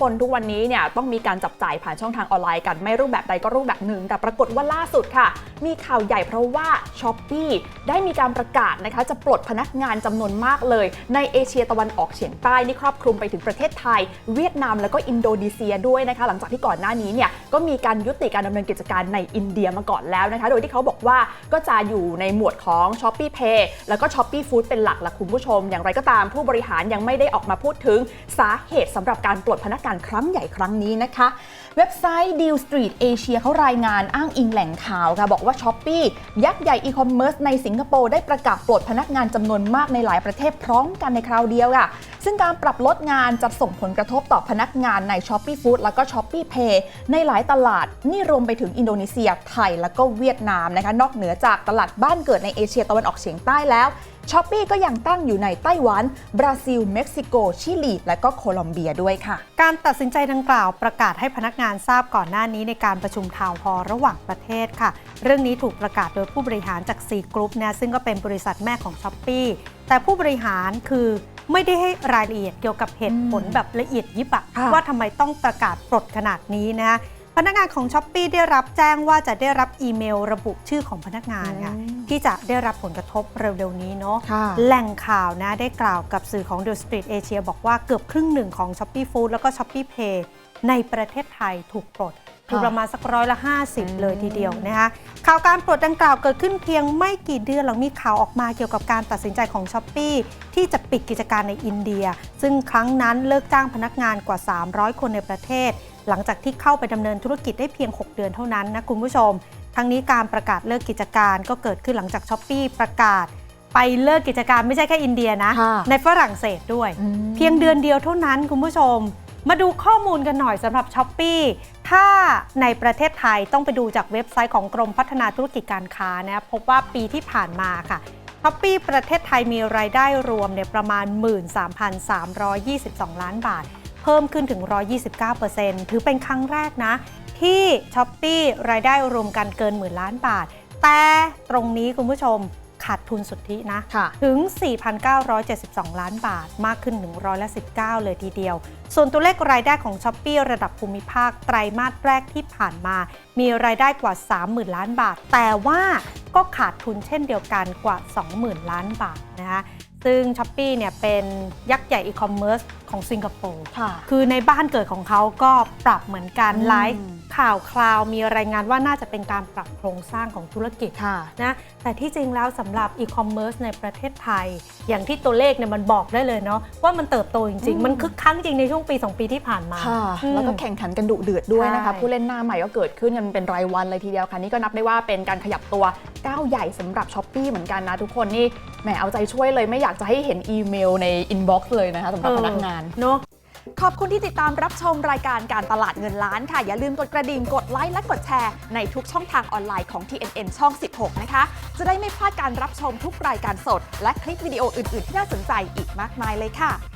คนทุกวันนี้เนี่ยต้องมีการจับจ่ายผ่านช่องทางออนไลน์กันไม่รูปแบบใดก็รูปแบบหนึ่ง แต่ปรากฏว่าล่าสุดค่ะ มีข่าวใหญ่เพราะว่า s h อ p e e ได้มีการประกาศนะคะจะปลดพนักงานจำนวนมากเลย ในเอเชียตะวันออกเฉียงใต้นี่ครอบคลุมไปถึงประเทศไทย เวียดนามแล้วก็อินโดนีเซียด้วยนะคะ หลังจากที่ก่อนหน้านี้เนี่ยก็มีการยุติการดำเนินกิจการในอินเดียมาก่อนแล้วนะคะ โดยที่เขาบอกว่าก็จะอยู่ในหมวดของ s h o p e e Pay แล้วก็ s h o p e e Food เป็นหลักละคุณผู้ชม อย่างไรก็ตามผู้บริหารยังไม่ได้ออกมาพูดถึงสาเหตุสำหรับการปลดพนักงานครั้งใหญ่ครั้งนี้นะคะ เว็บไซต์ Deal Street Asia เขารายงานอ้างอิงแหล่งข่าวค่ะ บอกว่า s h อ p e e ยักษ์ใหญ่อีคอมเมิร์ซในสิงคโปร์ได้ประกาศปลดพนักงานจำนวนมากในหลายประเทศพร้อมกันในคราวเดียวค่ะ ซึ่งการปรับลดงานจะส่งผลกระทบต่อพนักงานใน s h o p e e Food แล้วก็ s h o p e e Pay ในหลายตลาด นี่รวมไปถึงอินโดนีเซียไทย แล้วก็เวียดนามนะคะนอกเหนือจากตลาดบ้านเกิดในเอเชียตะวันออกเฉียงใต้แล้วช้อปปีก็ยังตั้งอยู่ในไต้หวัน บราซิล เม็กซิโก ชิลี และก็โคลอมเบียด้วยค่ะ การตัดสินใจดังกล่าวประกาศให้พนักงานทราบก่อนหน้านี้ในการประชุมทาวน์ฮอลระหว่างประเทศค่ะ เรื่องนี้ถูกประกาศโดยผู้บริหารจาก 4 กรุ๊ปนะซึ่งก็เป็นบริษัทแม่ของช้อปปีแต่ผู้บริหารคือ ไม่ได้ให้รายละเอียดเกี่ยวกับเหตุผลอืมแบบละเอียดยิบอะค่ะว่าทำไมต้องประกาศปลดขนาดนี้นะพนักงานของช้อปปีได้รับแจ้งว่าจะได้รับอีเมลระบุชื่อของพนักงานค่ะอืมที่จะได้รับผลกระทบเร็วๆนี้เนาะค่ะแหล่งข่าวนะได้กล่าวกับสื่อของ The Street Asia บอกว่าเกือบครึ่งหนึ่งของ s h o p e e Food แล้วก็ s h o p e e Pay ในประเทศไทยถูกปลด คือประมาณสักร้อยละ 50 เลยทีเดียวนะคะข่าวการปลดดังกล่าวเกิดขึ้นเพียงไม่กี่เดือนหลังมีข่าวออกมาเกี่ยวกับการตัดสินใจของ s h อ p e e ที่จะปิดกิจการในอินเดีย ซึ่งครั้งนั้นเลิกจ้างพนักงานกว่า 300 คนในประเทศ หลังจากที่เข้าไปดำเนินธุรกิจได้เพียง 6 เดือนเท่านั้นนะคุณผู้ชม ทั้งนี้การประกาศเลิกกิจการก็เกิดขึ้นหลังจาก s h อ p e e ประกาศไปเลิกกิจการไม่ใช่แค่อินเดียนะค่ะในฝรั่งเศสด้วยอืมเพียงเดือนเดียวเท่านั้นคุณผู้ชม มาดูข้อมูลกันหน่อยสำหรับ s h อ p e e ถ้าในประเทศไทยต้องไปดูจากเว็บไซต์ของกรมพัฒนาธุรกิจการค้านะพบว่าปีที่ผ่านมาค่ะ s h อ p e e ประเทศไทยมีรายได้รวมเนี่ยประมาณ 13,322 ล้านบาท เพิ่มขึ้นถึง 129%ถือเป็นครั้งแรกนะ ที่ s h อ p e e รายได้รวมกันเกินหมื่นล้านบาท แต่ตรงนี้คุณผู้ชม ขาดทุนสุทธินะค่ะถึง 4,972 ล้านบาท มากขึ้น 1 1 9 เลยทีเดียว ส่วนตัวเลขรายได้ของ s h อ p e e ระดับภูมิภาคไตรมาสแรกที่ผ่านมา มีรายได้กว่า 30,000 ล้านบาท แต่ว่าก็ขาดทุนเช่นเดียวกันกว่า 20,000 ล้านบาทนะคะ ซึ่ง s h อ p e e เนี่ยเป็นยักษ์ใหญ่อีคอมเมิร์ซของสิงคโปร์ ค่ะคือในบ้านเกิดของเขาก็ปรับเหมือนกันอืมไลฟ์ข่าวคราวมีรายงานว่าน่าจะเป็นการปรับโครงสร้างของธุรกิจค่ะ นะแต่ที่จริงแล้วสำหรับอีคอมเมิร์ซในประเทศไทย อย่างที่ตัวเลขเนี่ยมันบอกได้เลยเนาะว่ามันเติบโตจริงอืมๆมันคึกคักจริงในช่วงปี 2 ปีที่ผ่านมาค่ะอืม แล้วก็แข่งขันกันดุเดือดด้วยนะคะ ใช่ ผู้เล่นหน้าใหม่ก็เกิดขึ้นกันเป็นรายวันเลยทีเดียวค่ะนี่ก็นับได้ว่าเป็นการขยับตัวก้าวใหญ่สำหรับช้อปปีเหมือนกันนะทุกคนนี่ แหมเอาใจช่วยเลยไม่อยากจะให้เห็นอีเมลในอินบ็อกซ์เลยนะคะสำหรับพนักงานเนาะขอบคุณที่ติดตามรับชมรายการการตลาดเงินล้านค่ะ อย่าลืมกดกระดิ่ง กดไลค์และกดแชร์ ในทุกช่องทางออนไลน์ของ TNN ช่อง 16 นะคะ จะได้ไม่พลาดการรับชมทุกรายการสด และคลิปวิดีโออื่น ๆ ที่น่าสนใจอีกมากมายเลยค่ะ